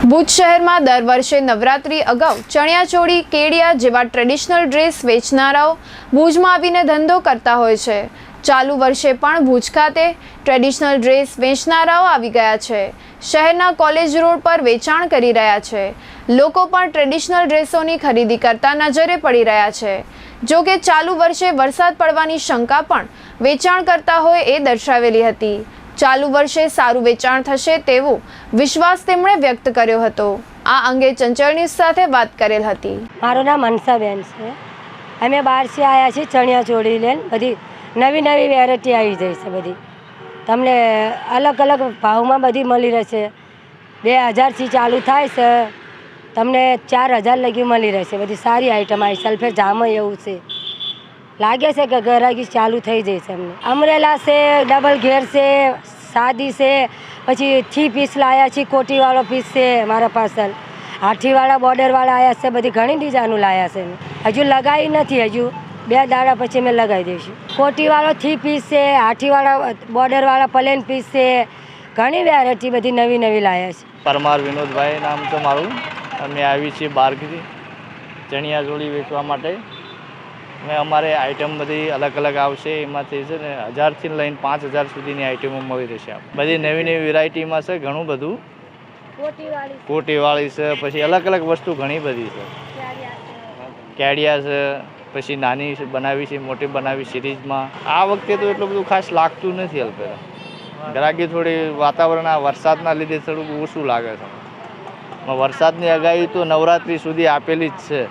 ભુજ શહેરમાં દર વર્ષે નવરાત્રી અગાઉ ચણિયાચોળી, કેડિયા જેવા ટ્રેડિશનલ ડ્રેસ વેચનારાઓ ભુજમાં આવીને ધંધો કરતા હોય છે. ચાલુ વર્ષે પણ ભુજ ખાતે ટ્રેડિશનલ ડ્રેસ વેચનારાઓ આવી ગયા છે. શહેરના કોલેજ રોડ પર વેચાણ કરી રહ્યા છે. લોકો પણ ટ્રેડિશનલ ડ્રેસોની ખરીદી કરતા નજરે પડી રહ્યા છે. જો કે ચાલુ વર્ષે વરસાદ પડવાની શંકા પણ વેચાણ કરતા હોય એ દર્શાવેલી હતી. ચાલુ વર્ષે સારું વેચાણ થશે તેવો વિશ્વાસ તેમણે વ્યક્ત કર્યો હતો. આ અંગે ચંચળ સાથે વાત કરેલ હતી. મારું નામ હંસાબેન છે. અમે બહારથી આવ્યા છીએ ચણિયા ચોળી લઈને. બધી નવી નવી વેરાયટી આવી જાય છે બધી. તમને અલગ અલગ ભાવમાં બધી મળી રહેશે. બે હજારથી ચાલુ થાય છે. તમને ચાર હજાર લગી મળી રહેશે. બધી સારી આઈટમ આવી. સલ્ફેર જામ એવું છે. લાગે છે કે ગરાગી ચાલુ થઈ જશે અમને અમરેલા છે, ડબલ ઘેર છે, સાદી છે, પછી થી પીસ લાયા છે, કોટીવાળો પીસ છે મારા પાસલ હાથીવાળા બોર્ડરવાળા આવ્યા છે, બધી ઘણી ડિઝાઇનો લાયા છે હજુ લગાવી નથી, હજુ બે દાડા પછી મેં લગાવી દઈશું. કોટીવાળો થી પીસ છે, હાથીવાળા બોર્ડરવાળા પ્લેન પીસ છે, ઘણી વેરાયટી બધી નવી નવી લાયા છે. પરમાર વિનોદભાઈ નામ તો મારું. અમે આવી છીએ બારગીરી ચણિયા ચોળી વેચવા માટે. અમે અમારે આઈટમ બધી અલગ અલગ આવશે. એમાંથી છે ને હજારથી લઈને પાંચ હજાર સુધીની આઈટમો મળી રહેશે બધી નવી નવી વેરાયટીમાં છે ઘણું બધું. કોટીવાળી છે. પછી અલગ અલગ વસ્તુ ઘણી બધી છે. કેડિયા છે. પછી નાની બનાવી છે મોટી બનાવી સિરીઝમાં આ વખતે તો એટલું બધું ખાસ લાગતું નથી અલ્પેરા. ગ્રાહકી થોડી વાતાવરણ આ વરસાદના લીધે થોડુંક ઓછું લાગે છે. વરસાદની આગાહી તો નવરાત્રી સુધી આપેલી જ છે.